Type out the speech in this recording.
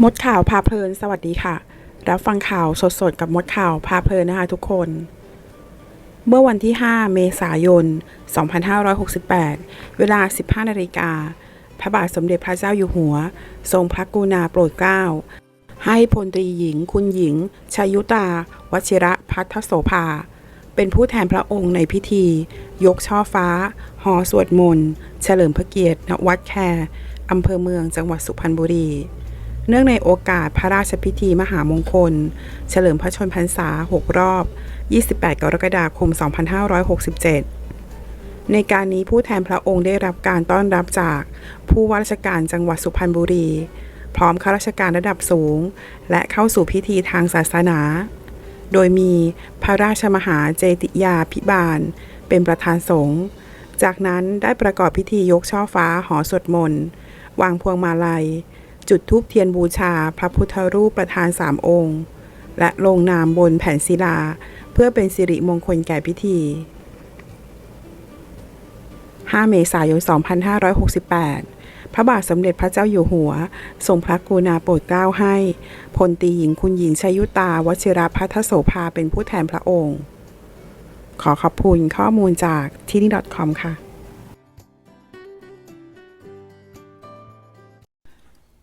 มดข่าวพาเพลิน สวัสดีค่ะ รับฟังข่าวสดๆ กับมดข่าวพาเพลินนะคะทุกคน เมื่อวันที่ 5 เมษายน 2568 เวลา 15นาฬิกา พระบาทสมเด็จพระเจ้าอยู่หัว ทรงพระกรุณาโปรดเกล้า ให้พลตรีหญิงคุณหญิงชยุตา วชิระพัทโสภา เป็นผู้แทนพระองค์ในพิธี ยกช่อฟ้า หอสวดมนต์ เฉลิมพระเกียรติณวัดแคร์อำเภอเมืองจังหวัดสุพรรณบุรี เนื่องในโอกาสพระราชพิธีมหามงคล เฉลิมพระชนพรรษา 6 รอบ 28 กรกฎาคม 2567 ในการนี้ผู้แทนพระองค์ได้รับการต้อนรับจากผู้ว่าราชการจังหวัดสุพรรณบุรี พร้อมข้าราชการระดับสูง และเข้าสู่พิธีทางศาสนา โดยมีพระราชมหาเจติยาพิบาล เป็นประธานสงฆ์จากนั้นได้ประกอบพิธียกช่อฟ้าหอสวดมนต์ วางพวงมาลัย จุดธูปเทียนบูชาพระพุทธรูปประธานสามองค์ และลงนามบนแผ่นศิลา เพื่อเป็นสิริมงคลแก่พิธี 5 เมษายน 2568 พระบาทสมเด็จพระเจ้าอยู่หัว ทรงพระกรุณาโปรดเกล้าให้ พลตีหญิงคุณหญิงชยุตาวชิรพัทโสภาเป็นผู้แทนพระองค์ ขอขอบคุณข้อมูลจากที่นี่ .com ค่ะ